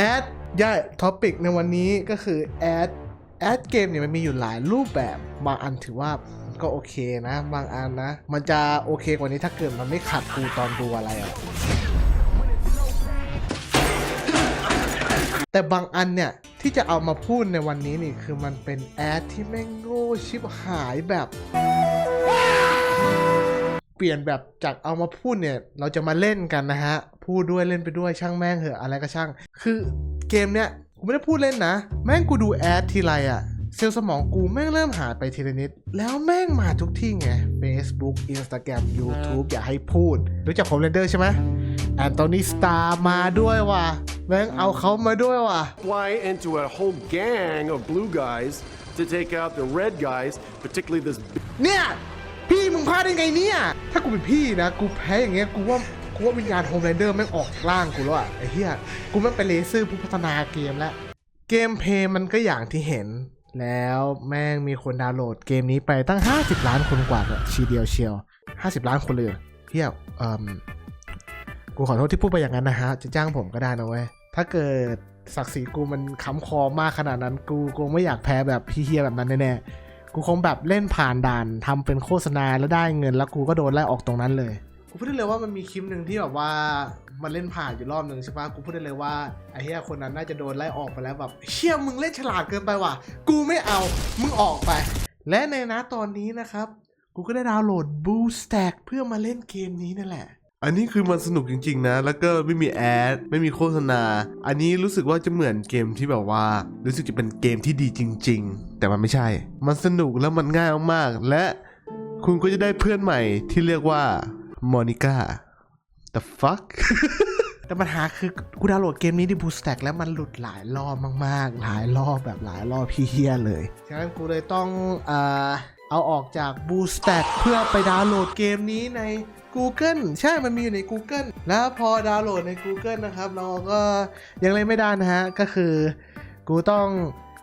แอดย่าท็อปิกในวันนี้ก็คือแอดแอดเกมเนี่ยมันมีอยู่หลายรูปแบบบางอันถือว่าก็โอเคนะ บางอันนะ มันจะโอเคกว่านี้ถ้าเกิดมันไม่ขัดกูตอนดูอะไรอะแต่บางอันเนี่ยที่จะเอามาพูดในวันนี้นี่คือมันเป็นแอดที่แม่งโง่ชิบหายแบบ เปลี่ยนแบบจากเอามาพูดเนี่ย เราจะมาเล่นกันนะฮะ พูดด้วยเล่นไปด้วยช่างแม่งเหอะอะไรก็ช่าง คือเกมเนี้ยกูไม่ได้พูดเล่นนะ แม่งกูดูแอดทีไรอะเซลล์สมองกูแม่งเริ่มหายไปทีละนิด แล้วแม่งมาทุกที่ไง Facebook Instagram YouTube อย่าให้พูด รู้จักผมเรนเดอร์ใช่ไหมแอนโทนีสตาร์มาด้วยว่ะแม่งเอาเขามาด้วยว่ะ fly into a whole gang of blue guys to take out the red guys, particularly this เนี่ย พี่มึงพลาดได้ไงเนี่ย ถ้ากูเป็นพี่นะ กูแพ้อย่างเงี้ย กูว่ากูว่าวิญญาณโฮมไรเดอร์แม่งออกจากร่างกูแล้วอะไอ้เหี้ย กูแม่งไปเลเซอร์ผู้พัฒนาเกมแล้ว เกมเพย์มันก็อย่างที่เห็น แล้วแม่งมีคนดาวน์โหลดเกมนี้ไปตั้ง 50 ล้านคนกว่าชีเดียวเชียว 50 ล้านคนเลยเหรอเฮียเอ่มกูขอโทษที่พูดไปอย่างนั้นนะฮะ จะจ้างผมก็ได้นะเว้ย ถ้าเกิดศักดิ์ศรีกูมันค้ำคอมากขนาดนั้น กูกูไม่อยากแพ้แบบพี่เฮียแบบนั้นแน่ๆ กูคงแบบเล่นผ่านด่านทำเป็นโฆษณาแล้วได้เงิน แล้วกูก็โดนไล่ออกตรงนั้นเลย กูพูดได้เลยว่ามันมีคลิปหนึ่งที่แบบว่ามันเล่นผ่านอยู่รอบหนึ่งใช่ปะกูพูดได้เลยว่าไอ้เหี้ยคนนั้นน่าจะโดนไล่ออกไปแล้วแบบเชี่ยมึงเล่นฉลาดเกินไปว่ะ กูไม่เอา มึงออกไป และในนะตอนนี้นะครับ กูก็ได้ดาวน์โหลด Boost Stack เพื่อมาเล่นเกมนี้นั่นแหละ อันนี้คือมันสนุกจริง ๆ นะ แล้วก็ไม่มีแอด ไม่มีโฆษณา อันนี้รู้สึกว่าจะเหมือนเกมที่แบบว่า รู้สึกจะเป็นเกมที่ดีจริง ๆ แต่มันไม่ใช่ มันสนุกแล้วมันง่ายมากๆ และคุณก็จะได้เพื่อนใหม่ที่เรียกว่ามอนิก้า the fuck แต่ปัญหาคือกูดาวน์โหลดเกมนี้ที่ Boost Stack แล้วมันหลุดหลายรอบมากๆ หลายรอบแบบหลายรอบพี่เฮียเลยฉะนั้นกูเลยต้องเอ่อเอาออกจาก Boost Stack เพื่อไปดาวน์โหลดเกมนี้ใน Google ใช่มันมีอยู่ใน Google แล้วพอดาวน์โหลดใน Google นะครับ เราก็ยังเล่นไม่ได้นะฮะ ก็คือ กูต้อง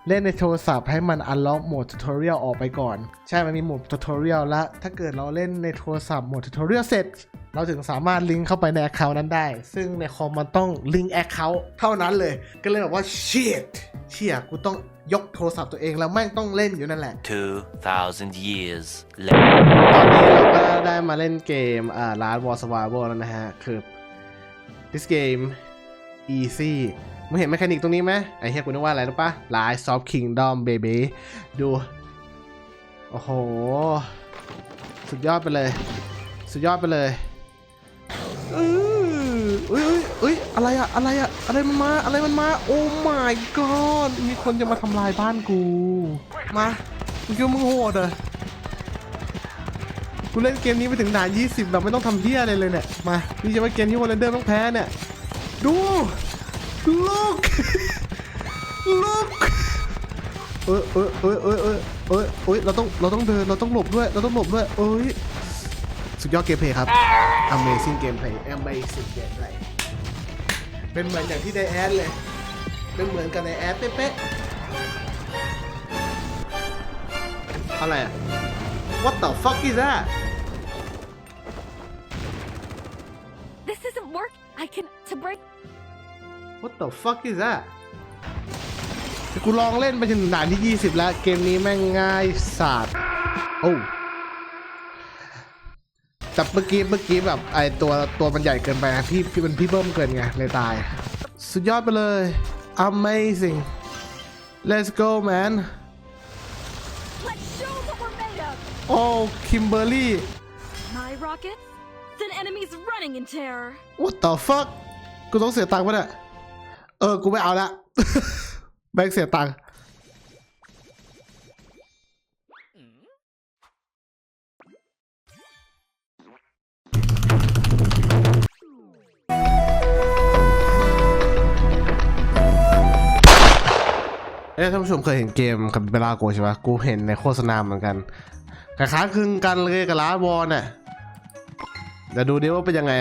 เล่นในโทรศัพท์ให้มัน unlock โหมด tutorial ออกไปก่อน ใช่มันมีโหมด tutorial แล้วถ้าเกิดเราเล่นในโทรศัพท์โหมด tutorial เสร็จ เราถึงสามารถลิงก์เข้าไปใน account นั้นได้ ซึ่งในคอมมันต้องลิงก์ account เท่านั้นเลย ก็เลยแบบว่า shit เชี่ยกูต้อง ยกโทรศัพท์ตัวเองแล้วแม่งต้องเล่นอยู่นั่นแหละ 2,000 years later. ตอนนี้เราก็ได้มาเล่นเกมอ่า Last War Survival แล้วนะฮะ คือ this game easy มึงเห็นแมคานิกตรงนี้ไหมไอ้เฮียกูนึกว่าอะไรรู้ปะ Rise of Kingdom baby ดู โอ้โห สุดยอดไปเลย สุดยอดไปเลยเออเอ้ยเอ้ยเอ้ยอะไรอะอะไรอะ อะไรมันมา อะไรมันมา โอ้ my god มีคนจะมาทำลายบ้านกู มามึงคิดว่ามึงโหดเหรอกูเล่นเกมนี้ไปถึงด่าน20 แบบไม่ต้องทำเพี้ยอะไรเลยเนี่ย มานี่จะมาเกมที่วอลเลนเดอร์ต้องแพ้เนี่ย ดู ลูก ลูก เออเออเออเออเออเออเอยเราต้อง เราต้องเดิน เราต้องหลบด้วย เราต้องหลบด้วย เอ้ย สุดยอดเกมเพลย์ครับ Amazing Gameplay Amazing Gameplay เป็นเหมือนอย่างที่ไดแอดเลย เป็นเหมือนกับในแอดเป๊ะๆอะไรอะ What the fuck is that This isn't work. I can to break. What the fuck is that แต่กูลองเล่นไปจนถึงด่านที่ 20 แล้ว เกมนี้แม่งง่ายสาดโอ้ แต่เมื่อกี้เมื่อกี้แบบไอตัวตัวมันใหญ่เกินไปนะพี่พี่มันพี่เบิ้มเกินไงเลยตาย สุดยอดไปเลย amazing let's go man Let's show what we're made of. โอ้คิมเบอร์รี่ My rockets. Then enemies running in terror. what the fuck กูต้องเสียตังค์ปะเนี่ยเออ กูไม่เอาละแบงค์เสียตังค์ เอ้ยท่านผู้ชมเคยเห็นเกมกับเบลาโกใช่ปะกูเห็นในโฆษณาเหมือนกันคล้ายๆคลึงกันเลยกับลาบอลน่ะเดี๋ยวดูดิว่าเป็นยังไง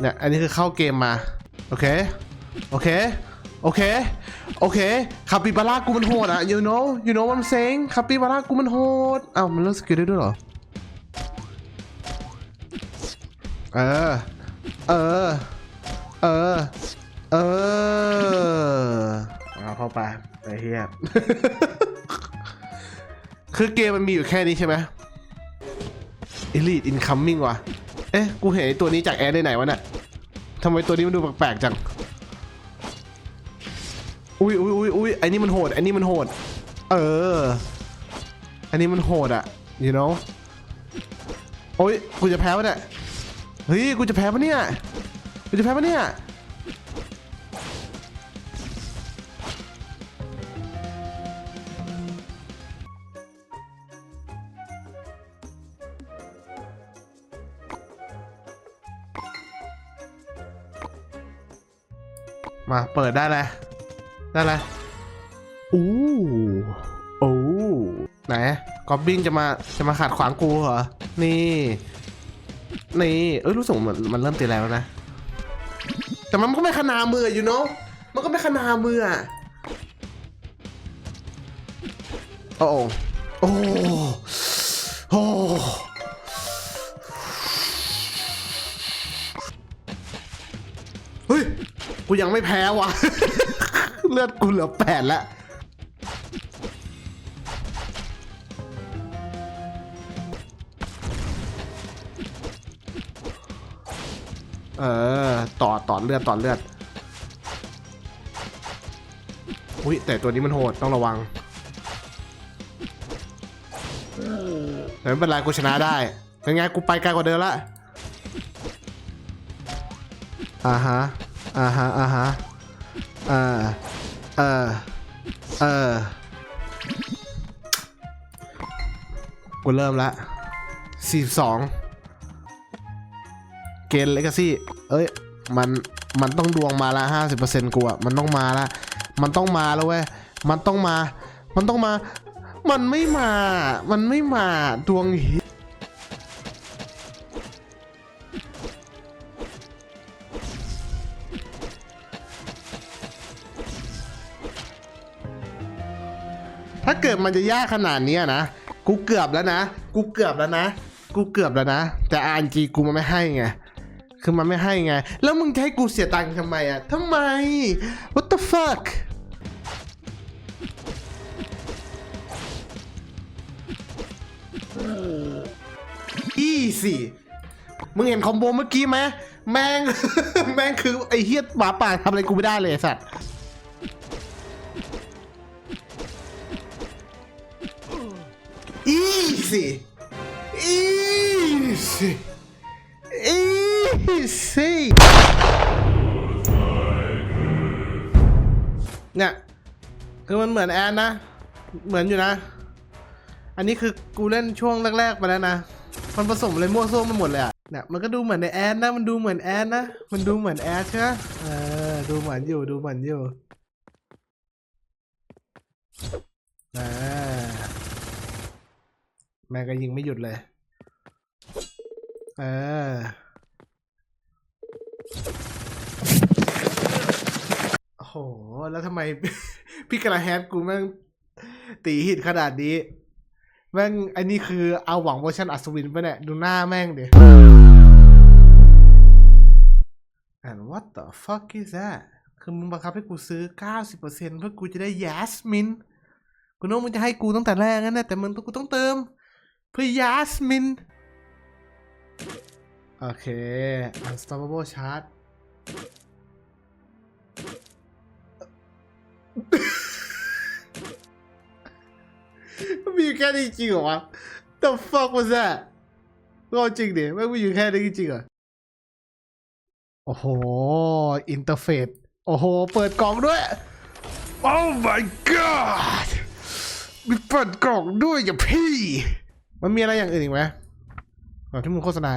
เนี่ย อันนี้คือเข้าเกมมา โอเค โอเค โอเค โอเคคาปิบาร่ากูมันโหดอะ you know you know what I'm saying คาปิบาร่ากูมันโหดเอ้ามันเลือกสกิลได้ด้วยเหรอ เออ เออ เออ เออเอาเข้าไป ไอ้เหี้ย คือเกมมันมีอยู่แค่นี้ใช่ไหม Elite Incoming ว่ะ เอ๊ะ กูเห็นไอ้ตัวนี้จากแอดได้ไหนวะเนี่ยทำไมตัวนี้มันดูแปลกๆจัง อุ้ยอุ้ยอุ้ยอุ้ยไอ้นี่มันโหดไอ้นี่มันโหด เออ อันนี้มันโหดอะ you know โอ้ย กูจะแพ้ปะเนี่ย เฮ้ย กูจะแพ้ปะเนี่ย กูจะแพ้ปะเนี่ย มาเปิดได้เลยได้เลยอู้โอ้ไหนกอบบิ้งจะมาจะมาขัดขวางกูเหรอ นี่ นี่ เอ้ยรู้สึกมันมันเริ่มตีแล้วนะ แต่มันก็ไม่ขนามืออยู่เนาะมันก็ไม่ขนามืออโอ้โอ้โอ้ กูยังไม่แพ้ว่ะ เลือดกูเหลือแปดแล้วเออ ต่อต่อเลือดต่อเลือด อุ้ยแต่ตัวนี้มันโหดต้องระวังแต่ไม่เป็นไรกูชนะได้เป็นไงกูไปไกลกว่าเดิมละอ่าฮะ อ่าฮะอ่าฮะเออเออเออกูเริ่มละสี่สองเกณฑ์เลกาซี่ เอ้ย มัน มันต้องดวงมาละห้าสิบเปอร์เซ็นต์กูอะมันต้องมาละ มันต้องมาแล้วเว้ย มันต้องมา มันต้องมา มันไม่มา มันไม่มา ดวงฮิ ถ้าเกิดมันจะยากขนาดนี้นะ กูเกือบแล้วนะ กูเกือบแล้วนะ กูเกือบแล้วนะ แต่ RNG กูมันไม่ให้ไง คือมันไม่ให้ไง แล้วมึงจะให้กูเสียตังค์ทำไมอะทำไม what the fuck อีสิมึงเห็นคอมโบเมื่อกี้ไหมแม่ง แม่งคือไอเฮียหมาป่าทำอะไรกูไม่ได้เลยสัตว์ อีสิอีสิอีสิเนี่ยคือมันเหมือนแอนนะ เหมือนอยู่นะ อันนี้คือกูเล่นช่วงแรกๆไปแล้วนะ มันผสมอะไรมั่วซั่วไปหมดเลยอะเนี่ยมันก็ดูเหมือนในแอนนะ มันดูเหมือนแอนนะ มันดูเหมือนแอนใช่ไหมเออ ดูเหมือนอยู่ดูเหมือนอยู่อ่า แม่ก็ยิงไม่หยุดเลย เออ โอ้โห แล้วทำไม พี่กระแฮปกูแม่งตีหิดขนาดนี้ แม่งอันนี้คือเอาหวังเวอร์ชันอัศวินไปเนี่ย ดูหน้าแม่งดิ and what the fuck is that คือมึงบังคับให้กูซื้อ 90%เพื่อกูจะได้ยาสมินกูนึกว่ามึงจะให้กูตั้งแต่แรกนั่นแหละแต่มึงกูต้องเติม เพื่อยาสมิน โอเค unstoppable charge มันมีอยู่แค่นี้จริงเหรอวะ The fuck was that ก็จริงดิไม่งมีอยู่แค่นี้จริงเหรอ โอ้โห อินเทอร์เฟซ โอ้โห เปิดกล่องด้วย Oh my god มีเปิดกล่องด้วยอย่าพี่ มันมีอะไรอย่างอื่นอีกไหมก่อนที่มึงโฆษณา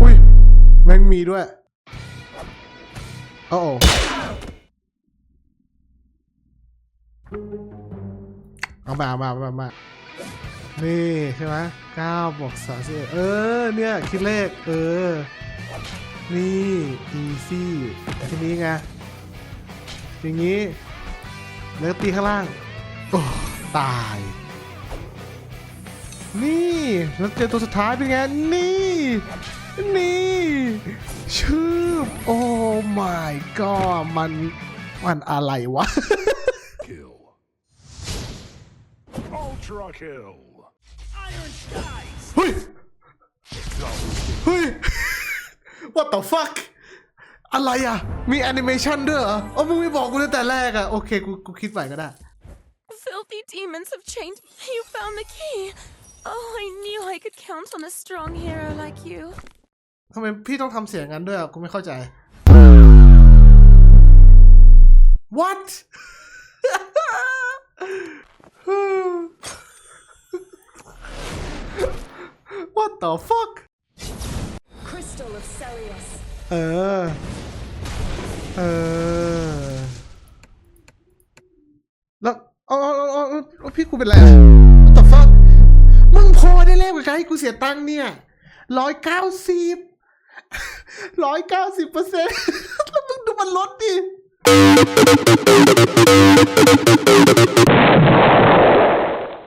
อุ้ยแม่งมีด้วยโอ้โอเอามาเอามาเอามามานี่ใช่ไหมเก้าบวกสามสิบเออ เนี่ย คิดเลข เออ นี่ easy ทีนี้ไงอย่างนี้ แล้วตีข้างล่าง โอ้ตาย นี่แล้วเจอตัวสุดท้ายเป็นไง นี่ นี่ ชื่อโอ้ my god มัน มันอะไรวะ Kill. Ultra kill. เฮ้ย เฮ้ย what the fuck อะไรอะ มีแอนิเมชันด้วยเหรออ๋อมึงไม่บอกกูตั้งแต่แรกอะ โอเค กู กูคิดใหม่ก็ได้ Filthy demons have chained. You found the key. Oh, I knew I could count on a strong hero like you. ทำไมพี่ต้องทำเสียงงั้นด้วยอ่ะ กูไม่เข้าใจ what what the fuck Crystal of Celius. เออ เออ พี่กูเป็นไรอะ What the fuck มึงพอได้แล้วกับการให้กูเสียตังค์เนี่ยร้อยเก้าสิบร้อยเก้าสิบเปอร์เซ็นต์แล้วมึงดูมันลดดิ